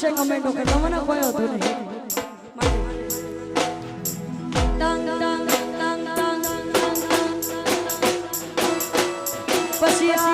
આવશે કમેન્ટો કે તમને કોઈ હતો નહીં. પછી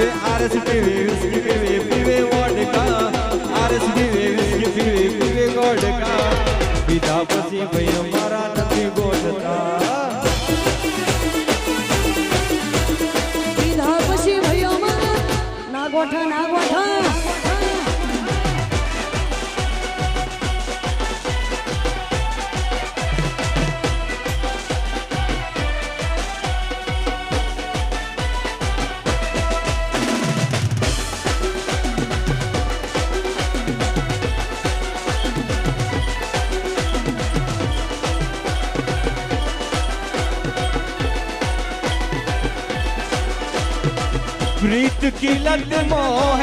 એ આરસ પીવે વિસ્કી પીવે પીવે વોડકા આરસ પીવે વિસ્કી ના ગોઠા ના ગોઠા प्रीत की लत मोह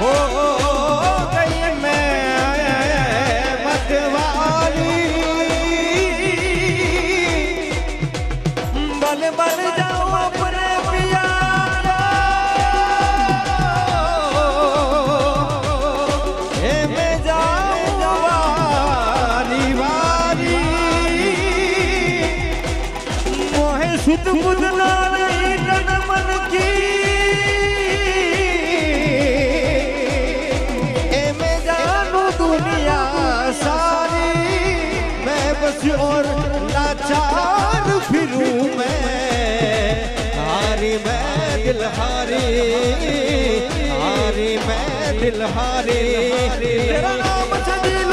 हो गई मैं मतवाली बल बल जा और लाचार फिरूं मैं हारी मैं दिल हारी हारी मैं दिल हारी तेरा नाम सजी